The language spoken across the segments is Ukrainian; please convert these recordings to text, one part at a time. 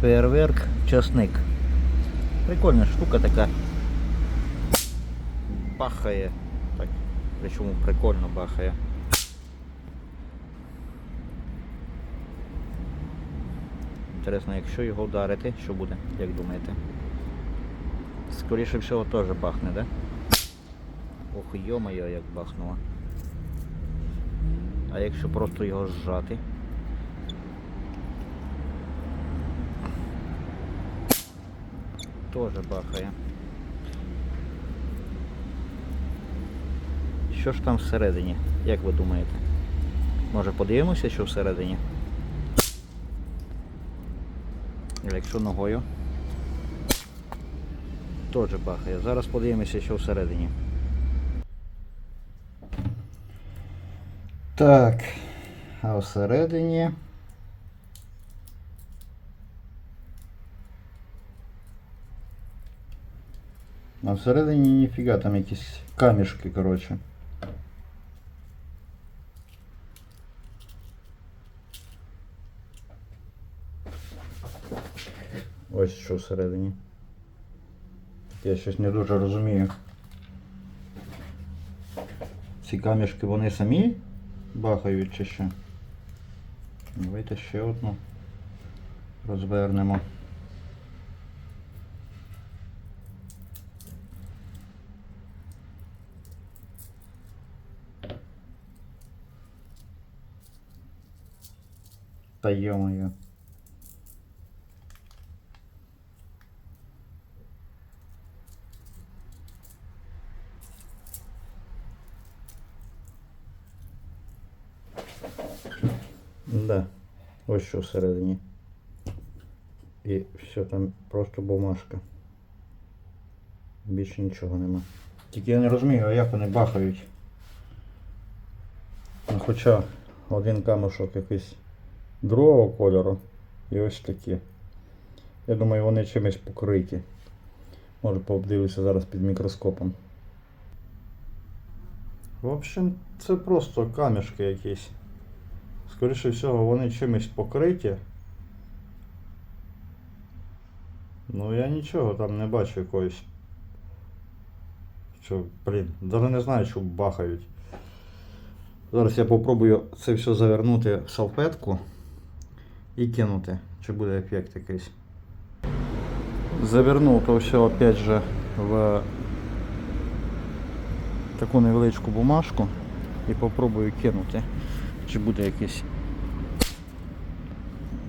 Фейерверк, часник. Прикольна штука така. Бахає. Так. Причому прикольно бахає. Інтересно, якщо його вдарити, що буде, як думаєте? Скоріше всього теж бахне, да? Ох, йо-моє, як бахнуло. А якщо просто його зжати? Тоже бахає. Що ж там всередині? Як ви думаєте? Може подивимося, що всередині? Якщо ногою. Теж бахає. Зараз подивимося, що всередині. Так. А всередині. А всередині ніфіга там якісь камішки, коротше. Ось що всередині. Я щось не дуже розумію. Ці камішки вони самі бахають чи що? Давайте ще одну розвернемо. Та ё-моё. Да, ось що всередині. І все там просто бумажка. Більше нічого нема. Тільки я не розумію, а як вони бахають. Ну, хоча один камушок якийсь другого кольору і ось такі. Я думаю, вони чимось покриті. Може пообдивлюся зараз під мікроскопом. В общем, це просто камішки якісь. Скоріше всього, вони чимось покриті. Ну я нічого там не бачу якоїсь. Що, блін, навіть не знаю, що бахають. Зараз я попробую це все завернути в салфетку і кинути, чи буде ефект якийсь. Завернув то все опять же в таку невеличку бумажку і попробую кинути. Чи буде якийсь.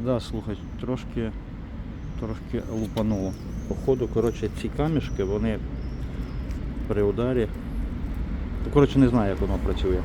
Да, слухай, трошки трошки лупануло. Походу, коротше, ці камішки, вони при ударі. Коротше, не знаю, як воно працює.